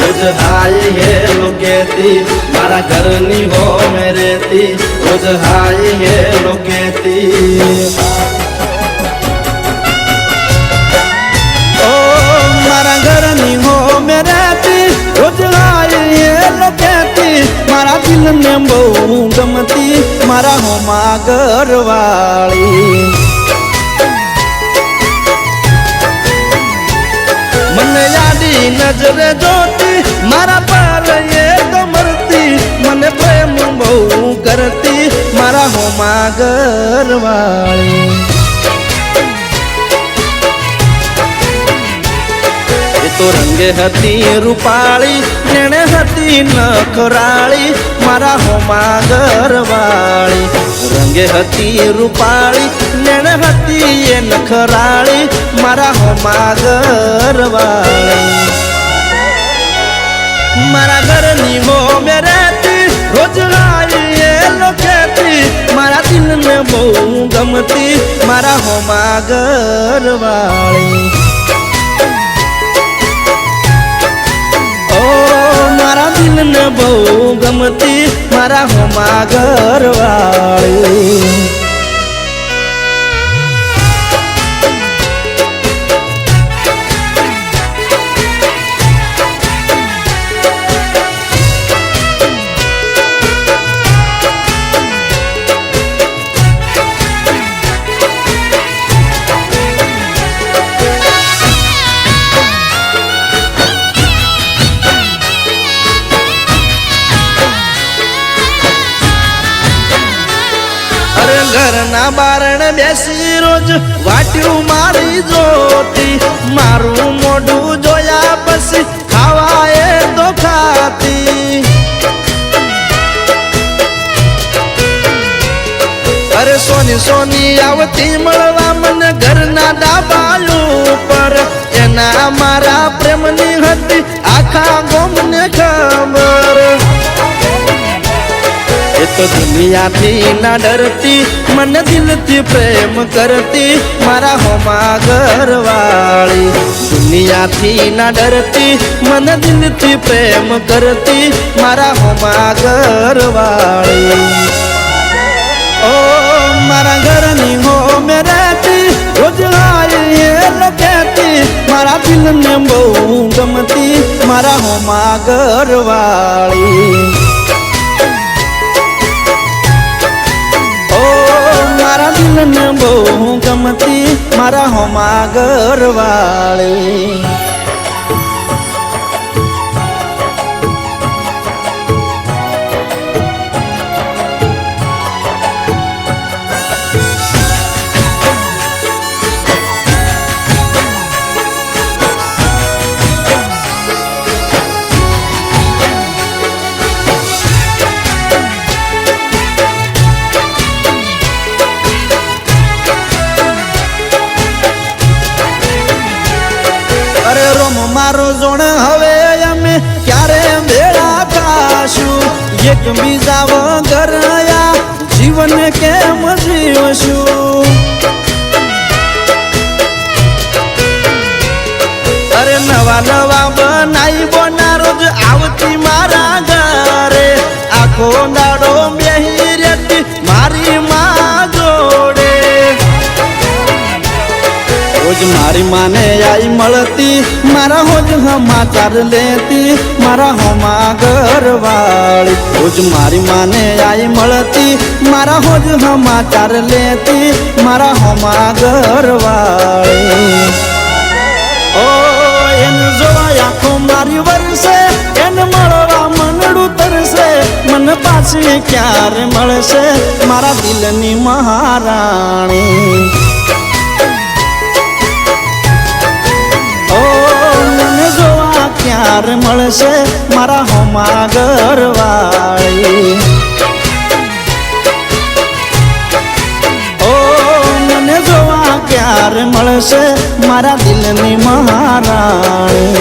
રોજ hi hello કહેતી મારા ઘરની હો મેં રહેતી રોજ હાય હેલો કહેતી ઓ મારા ઘરની હો મેં રહેતી રોજ કહેતી મારા દિલને બહુ ગમતી, મારા હોમાં ઘરવાળી. નજરે જોતી, મારા પર એ તો મરતી, મને પ્રેમ બહુ કરતી, મારા હોમાં ઘરવાળી. એ તો રંગે હતી રૂપાળી, નેણે હતી નખરાળી, મારા હોમાં ઘરવાળી. રંગે હતી રૂપાળી, નેણે હતી એ નખરાળી, મારા હોમાં ઘરવાળી. મારા ઘરની હો મે રહેતી, રોજ એ લોકેતી મારા દિલને બહુ ગમતી, મારા હોમાં ઘરવાળી. ઓ, મારા દિલને બહુ ગમતી, મારા હોમાં ઘરવાળી. ઘરના બારણ બેસી રોજ વાટ્યું મારી જોતી. મારું મોઢું જોયા પછી ખાવા એ તો ખાતી અરે સોની સોની, આવતી મળવા મને ઘરના ડાબા પર એના મારા તો દુનિયાથી ના ડરતી, મને દિલથી પ્રેમ કરતી, મારા હોમા ઘરવાળી. દુનિયાથી ના ડરતી, મને દિલથી પ્રેમ કરતી, મારા હોમા ઘરવાળી. ઓ મારા ઘરની હો મે રહેતી, રોજ લાઈ કહેતી મારા દિલને બહુ ગમતી, મારા હોમા ઘરવાળી. દિલને બહુ ગમતી મારા હોમાં ઘરવાળી. અરે મારો જોણ હવે અમે ક્યારે મેળા ખાશું એક બીજા વગર જીવન કેમ જીવશું? અરે નવા નવા બનાવી બોના રોજ આવતી મારા મારી માને આઈ મળતી, મારા હોજ સમાચાર લેતી, મારા હોમા ઘરવાળી. હોજ મારી માને આઈ મળતી, મારા હોજ સમાચાર લેતી, મારા હોમા ઘરવાળી. ઓ એને જોવા આખો મારી વરસે, એને મળવા મનડું તરસે, મને પાછી ક્યારે મળશે, મારા દિલની મહારાણી. ક્યારે મળશે મારા હોમા ઘરવાળી. ઓ મને જોવા ક્યારે મળશે મારા દિલની મહારાણી.